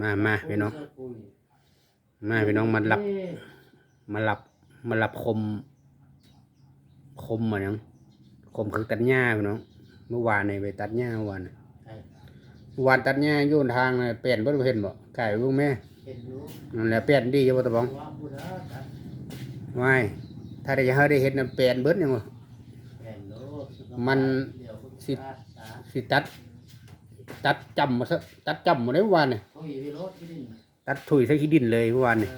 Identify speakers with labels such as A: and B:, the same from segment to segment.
A: มามาพี่น้อง มาพี่น้องมาหลับ มาหลับ มาหลับคม คมมายังคมคือตัดหญ้าพี่น้อง เมื่อวานนี่ไปตัดหญ้าเมื่อวานน่ะเมื่อวานตัดหญ้าอยู่ทางน่ะเปลี่ยนบ่ได้เห็นบ่ไก่ลูกแม่
B: เห็นรู้
A: นั่นแหละเปลี่ยนดีอยู่บ่ตะบอง
B: ว่าพูดแล้วครับ
A: ไม่ถ้าได้จะเฮาได้เห็นน่ะเปลี่ยนเบิดยังบ่
B: เห็นรู้
A: มัน
B: เดี๋ยวคุณ
A: สิ
B: ตาตา
A: สิตัด ตัดจำมาซะตัดจำมาได้เมื่อวานนี่
B: เขาอยู่ที่รถที่ดิน
A: ตัดถุยใส่ขี้ดินเลยเมื่อวาน
B: เอ
A: นี่
B: อ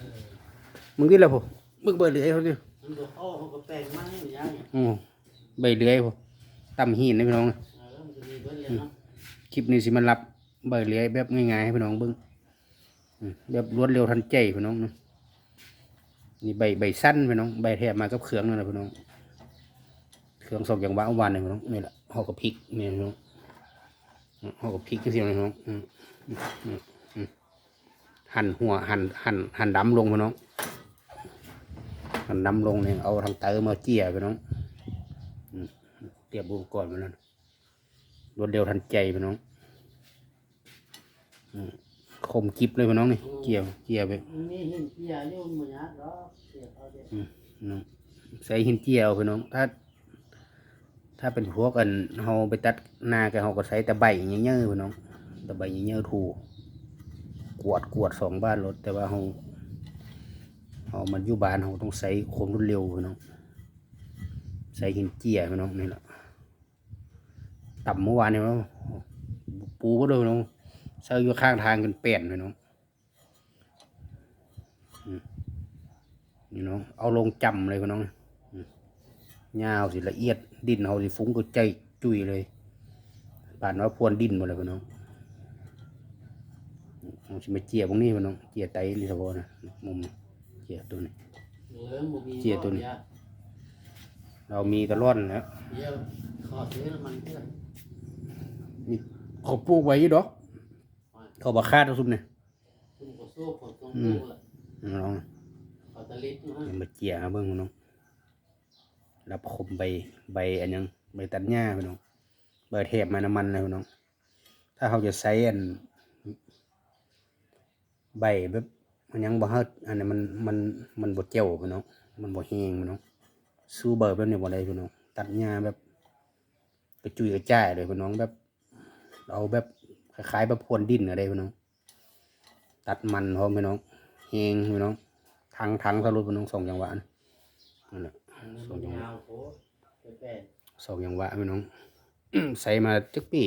A: มึงกินแล้วพ่มึงเบิดเหลือยเขาดิ
B: มันก็เข้าเขาก็แปลงมาให้อย่างเงี้ย
A: โอ้ใบเหลือยพ่ตำหินนะพี่น้อง
B: เออมันจะมีเพื่อนเรียนเนาะ
A: คลิปนี้สิมันรับใบเหลือยแบบง่ายๆให้พี่น้องเบิ่งอืมแบบรวดเร็วทันใจพี่น้องนะนี่ใบใบสั้นพี่น้องใบแทบมากับเครื่องนั่นแหละพี่น้องเครื่องสองอย่างว่าเอาวันนี่พี่น้องนี่แหละห่อกับพริกนี่พี่น้อง อืมห่อกับพริกที่เสียพี่น้องอืมอืมอืมอืมหั่นหัวหั่นหั่นหั่นดำลงพี่น้องหั่นดำลงเนี่ยเอาทางเตอมาเจี่ยพี่น้องอืมเตรียมอุปกรณ์มาแล้วรวดเร็วทันใจพี่น้องอืมคมกิบเลยพี่น้องนี่เกี่ยวเกี่ยวไป
B: มันมีหินเจียอยู่มันยากหรอกเสียเขาเดี๋ยว
A: พี่น้องใส่หินเจียวพี่น้องถ้า ถ้าเป็นพวกกันเฮาไปตัดหน้ากันเฮาก็ใช้แต่ใบเงี้ยๆพี่น้องแต่ใบเงี้ยๆถูกวดกวดสองบ้านรถแต่ว่าเฮาเฮามันอยู่บ้านเฮาต้องใช้ความรวดเร็วพี่น้องใส่หินเจียพี่น้องนี่แหละต่ำเมื่อวานนี่เนาะปูก็เลยพี่น้องใส่อยู่ข้างทางกันเปลี่ยนพี่น้องนี่เนาะเอาลงจำเลยพี่น้อง ยาวสิละเอียดดินเขาสิฟุ้งก็ใจจุยเลยป่านว่าพรวนดินหมดเลยพี่น้องเอาสิมาเจียบตรงนี้พี่น้องเจียไตลิสบอนะมุมนี้เจียตัวนี้
B: เหลือบ่มี
A: เจียตัวนี้
B: เดี๋ยว
A: เรามีตะล่อนแล้ว
B: เดี๋ยวขอซื้อน้ำมันเพื่อน
A: นี่เขาปลูกไว้อยู่ดอกเขาบาคาดเอาซุมเนี่ย
B: คุณก็สู้ผมต้อง
A: อืม
B: ดูละ
A: น้อง
B: ขอตะลิดนะฮะ
A: เอามาเจียเบิ่งพี่น้อง รับคมใบใบอันยังใบตัดหญ้าพี่น้องใบเทปมาน้ำมันเลยพี่น้อง ถ้าเขาจะใช้อันใบแบบมันยังบ่เฮ็ดอันนี้มันมันมันบ่เจียวพี่น้องมันบ่แห้งพี่น้องสู้เบอร์แบบนี้บ่ได้พี่น้องตัดหญ้าแบบกระจุยกระจายเลยพี่น้องแบบ เอาแบบคล้ายๆแบบพรวนดินอะไรพี่น้อง ตัดมันพร้อมพี่น้องแห้งพี่น้องทั้งทั้งสรุปพี่น้องสองจังหวะนะนั่นแหละสองจังหวะ
B: โคแปลง
A: สองอย่างวะพี่น้อง ใส่มาจักปี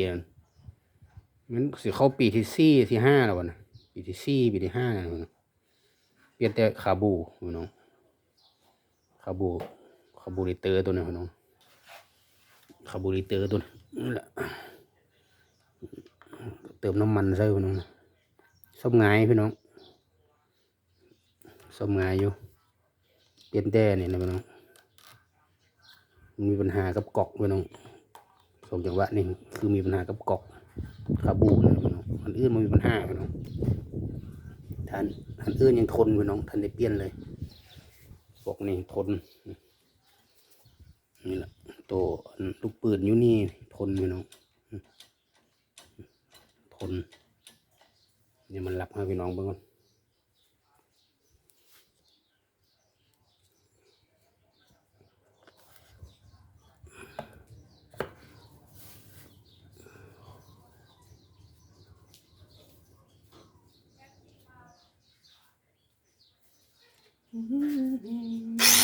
A: มันสิเข้าปีที่สี่ที่ห้าแล้ววะนะปีที่สี่ปีที่ห้านะเปลี่ยนแต่คาบูพี่น้องคาบูคาบูริเตอร์ตัวนี้พี่น้องคาบูริเตอร์ตัวนี้แหละเติมน้ำมันใส่พี่น้องส้มงายพี่น้องส้มงายอยู่เปลี่ยนแต่เนี่ยนะพี่น้อง มีปัญหากับกอกพี่น้องสองจังหวะนี่คือมีปัญหากับกอกคาบูนะพี่น้องอันอื่นมันมีปัญหาพี่น้องท่านอันอื่นยังทนพี่น้องท่านได้เปลี่ยนเลยกอกนี่ทนนี่แหละตัวลูกปืนอยู่นี่ทนพี่น้องทนเนี่ยมันหลับให้พี่น้องเบิ่งก่อน Mm-hmm.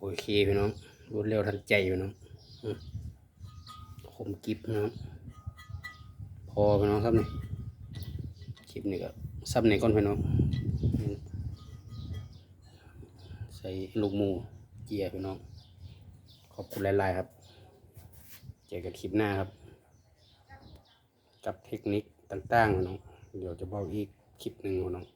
A: โอเคพี่น้องรวดเร็วทันใจพี่น้องอืมคมกิบนะพอพี่น้องครับนี่คลิปนี้ก็ซับในก้อนพี่น้องใส่ลูกมูเจียร์พี่น้อง ขอบคุณหลายๆครับ เจอกันคลิปหน้าครับ กับเทคนิคต่างๆพี่น้อง เดี๋ยวจะบอกอีกคลิปหนึ่งพี่น้อง